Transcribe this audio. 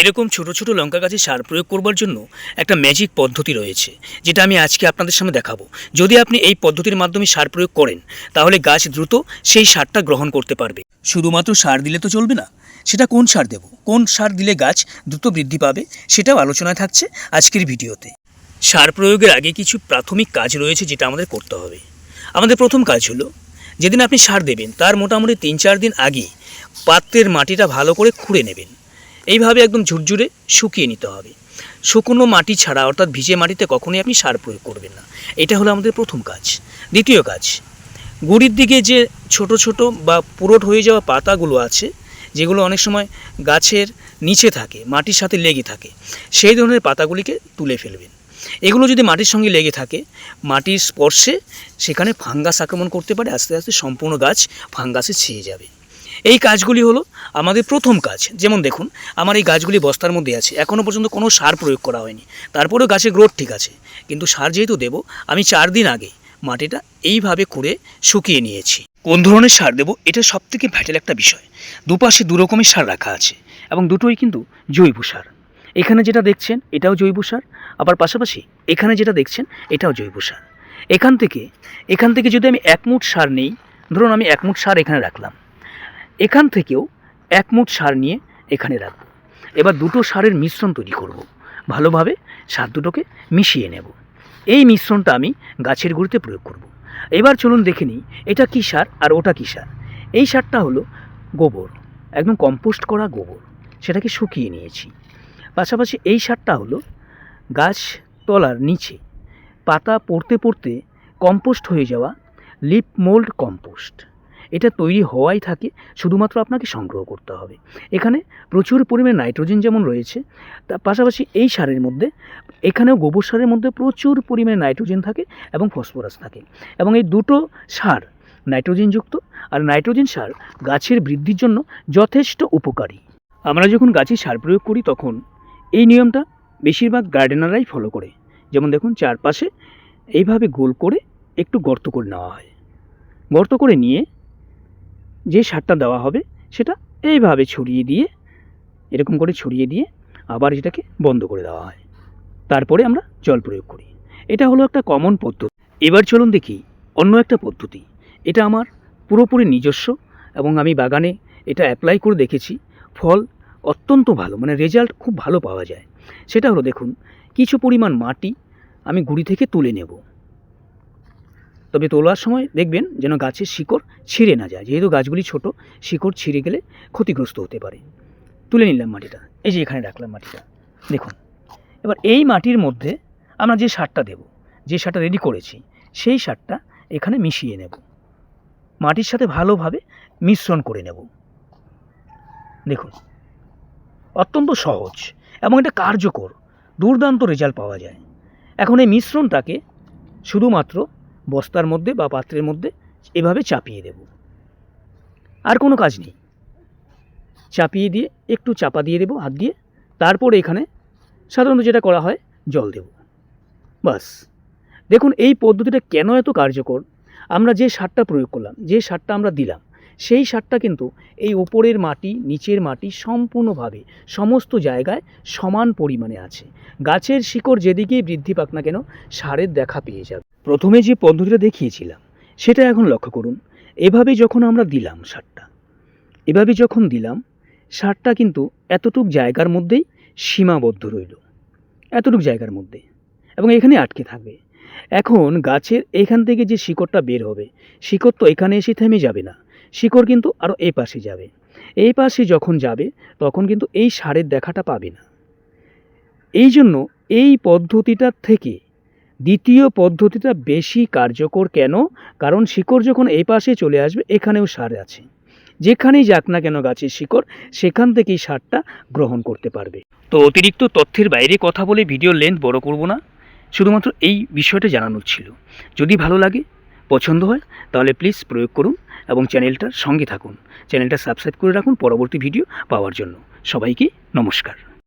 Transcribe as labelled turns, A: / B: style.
A: এরকম ছোট ছোট লঙ্কা গাছে সার প্রয়োগ করবার জন্য একটা ম্যাজিক পদ্ধতি রয়েছে, যেটা আমি আজকে আপনাদের সামনে দেখাবো। যদি আপনি এই পদ্ধতির মাধ্যমে সার প্রয়োগ করেন, তাহলে গাছ দ্রুত সেই সারটা গ্রহণ করতে পারবে। শুধুমাত্র সার দিলে তো চলবে না, সেটা কোন সার দেব? কোন সার দিলে গাছ দ্রুত বৃদ্ধি পাবে? সেটাও আলোচনায় থাকছে আজকের ভিডিওতে। সার প্রয়োগের আগে কিছু প্রাথমিক কাজ রয়েছে যেটা আমাদের করতে হবে। আমাদের প্রথম কাজ হলো, যেদিন আপনি সার দেবেন, তার মোটামুটি তিন চার দিন আগে পাত্রের মাটিটা ভালো করে খুঁড়ে নেবেন। এইভাবে একদম ঝুরঝুরে শুকিয়ে নিতে হবে। শুকনো মাটি ছাড়া, অর্থাৎ ভিজে মাটিতে কখনোই আপনি সার প্রয়োগ করবেন না। এটা হলো আমাদের প্রথম কাজ। দ্বিতীয় কাজ, গুড়ির দিকে যে ছোট ছোট বা পুরোট হয়ে যাওয়া পাতাগুলো আছে, যেগুলো অনেক সময় গাছের নিচে থাকে, মাটির সাথে লেগে থাকে, সেই ধরনের পাতাগুলিকে তুলে ফেলবেন। এগুলো যদি মাটির সঙ্গে লেগে থাকে, মাটির স্পর্শে সেখানে ফাঙ্গাস আক্রমণ করতে পারে, আস্তে আস্তে সম্পূর্ণ গাছ ফাঙ্গাসে ছেয়ে যাবে। এই কাজগুলি হলো আমাদের প্রথম কাজ। যেমন দেখুন, আমার এই গাছগুলি বস্তার মধ্যে আছে। এখনও পর্যন্ত কোনো সার প্রয়োগ করা হয়নি। তারপরেও গাছের গ্রোথ ঠিক আছে। কিন্তু সার যেহেতু দেব, আমি চার দিন আগে মাটিটা এইভাবে করে শুকিয়ে নিয়েছি। কোন ধরনের সার দেবো, এটা সব থেকে ভ্যাটেল একটা বিষয়। দুপাশে দু রকমের সার রাখা আছে এবং দুটোই কিন্তু জৈব সার। এখানে যেটা দেখছেন, এটাও জৈব সার। আবার পাশাপাশি এখানে যেটা দেখছেন, এটাও জৈব সার। এখান থেকে এখান থেকে যদি আমি এক মুঠ সার নেই, ধরুন আমি এক মুঠ সার এখানে রাখলাম। এখান থেকেও এক মুঠ সার নিয়ে এখানে রাখব। এবার দুটো সারের মিশ্রণ তৈরি করব। ভালোভাবে সার দুটোকে মিশিয়ে নেব। এই মিশ্রণটা আমি গাছের গুঁড়িতে প্রয়োগ করব। এবার চলুন দেখে নিই, এটা কী সার আর ওটা কী সার? এই সারটা হলো গোবর, একদম কম্পোস্ট করা গোবর, সেটাকে শুকিয়ে নিয়েছি। পাশাপাশি এই সারটা হলো গাছ তলার নিচে, পাতা পড়তে পড়তে কম্পোস্ট হয়ে যাওয়া লিপ মোল্ড কম্পোস্ট। এটা তৈরি হওয়াই থাকে, শুধুমাত্র আপনাকে সংগ্রহ করতে হবে। এখানে প্রচুর পরিমাণে নাইট্রোজেন যেমন রয়েছে তার পাশাপাশি এই সারের মধ্যে, এখানেও গোবর সারের মধ্যে প্রচুর পরিমাণে নাইট্রোজেন থাকে এবং ফসফরাস থাকে। এবং এই দুটো সার নাইট্রোজেনযুক্ত আর নাইট্রোজেন সার গাছের বৃদ্ধির জন্য যথেষ্ট উপকারী। আমরা যখন গাছে সার প্রয়োগ করি তখন এই নিয়মটা বেশিরভাগ গার্ডেনাররাই ফলো করে। যেমন দেখুন, চারপাশে এইভাবে গোল করে একটু গর্ত করে নেওয়া হয়। গর্ত করে নিয়ে যে সারটা দেওয়া হবে সেটা এইভাবে ছড়িয়ে দিয়ে, এরকম করে ছড়িয়ে দিয়ে আবার এটাকে বন্ধ করে দেওয়া হয়। তারপরে আমরা জল প্রয়োগ করি। এটা হলো একটা কমন পদ্ধতি। এবার চলুন দেখি অন্য একটা পদ্ধতি। এটা আমার পুরোপুরি নিজস্ব এবং আমি বাগানে এটা অ্যাপ্লাই করে দেখেছি। ফল অত্যন্ত ভালো মানে রেজাল্ট খুব ভালো পাওয়া যায়। সেটা হলো দেখুন, কিছু পরিমাণ মাটি আমি গুড়ি থেকে তুলে নেব। তবে তোলার সময় দেখবেন যেন গাছের শিকড় ছিঁড়ে না যায়। যেহেতু গাছগুলি ছোট, শিকড় ছিঁড়ে গেলে ক্ষতিগ্রস্ত হতে পারে। তুলে নিলাম মাটিটা। এই যে এখানে রাখলাম মাটিটা। দেখুন, এবার এই মাটির মধ্যে আমরা যে সারটা দেব, যে সারটা রেডি করেছি, সেই সারটা এখানে মিশিয়ে নেব। মাটির সাথে ভালোভাবে মিশ্রণ করে নেব। দেখুন, অত্যন্ত সহজ এবং এটা কার্যকর, দুর্দান্ত রেজাল্ট পাওয়া যায়। এখন এই মিশ্রণটাকে শুধুমাত্র বস্তার মধ্যে বা পাত্রের মধ্যে এভাবে চাপিয়ে দেব। আর কোনো কাজ নেই। চাপিয়ে দিয়ে একটু চাপা দিয়ে দেবো হাত দিয়ে। তারপর এখানে সাধারণত যেটা করা হয়, জল দেব। বাস। দেখুন, এই পদ্ধতিটা কেন এত কার্যকর? আমরা যে সারটা প্রয়োগ করলাম, যে সারটা আমরা দিলাম, সেই সারটা কিন্তু এই ওপরের মাটি, নিচের মাটি সম্পূর্ণভাবে সমস্ত জায়গায় সমান পরিমাণে আছে। গাছের শিকড় যেদিকেই বৃদ্ধি পাক না কেন, সারের দেখা পেয়ে যাবে। প্রথমে যে পদ্ধতিটা দেখিয়েছিলাম, সেটা এখন লক্ষ্য করুন। এভাবে যখন আমরা দিলাম সারটা এভাবে যখন দিলাম, সারটা কিন্তু এতটুক জায়গার মধ্যেই সীমাবদ্ধ রইল। এতটুক জায়গার মধ্যে। এবং এখানে আটকে থাকবে। এখন গাছের এখান থেকে যে শিকড়টা বের হবে, শিকড় তো এখানে এসে থেমে যাবে না। শিকড় কিন্তু আরও এই পাশে যাবে। এই পাশে যখন যাবে, তখন কিন্তু এই সারের দেখাটা পাবে না। এই জন্য এই পদ্ধতিটার থেকে দ্বিতীয় পদ্ধতিটা বেশি কার্যকর কেন? কারণ শিকড় যখন এই পাশে চলে আসবে, এখানেও সার আছে। যেখানেই যাক না কেন গাছের শিকড়, সেখান থেকেই সারটা গ্রহণ করতে পারবে। তো অতিরিক্ত তথ্যের বাইরে কথা বলে ভিডিও লেন্থ বড় করব না। শুধুমাত্র এই বিষয়টা জানানোর ছিল। যদি ভালো লাগে, পছন্দ হয়, তাহলে প্লিজ প্রয়োগ করুন এবং চ্যানেলটার সঙ্গে থাকুন। চ্যানেলটা সাবস্ক্রাইব করে রাখুন পরবর্তী ভিডিও পাওয়ার জন্য। সবাইকে নমস্কার।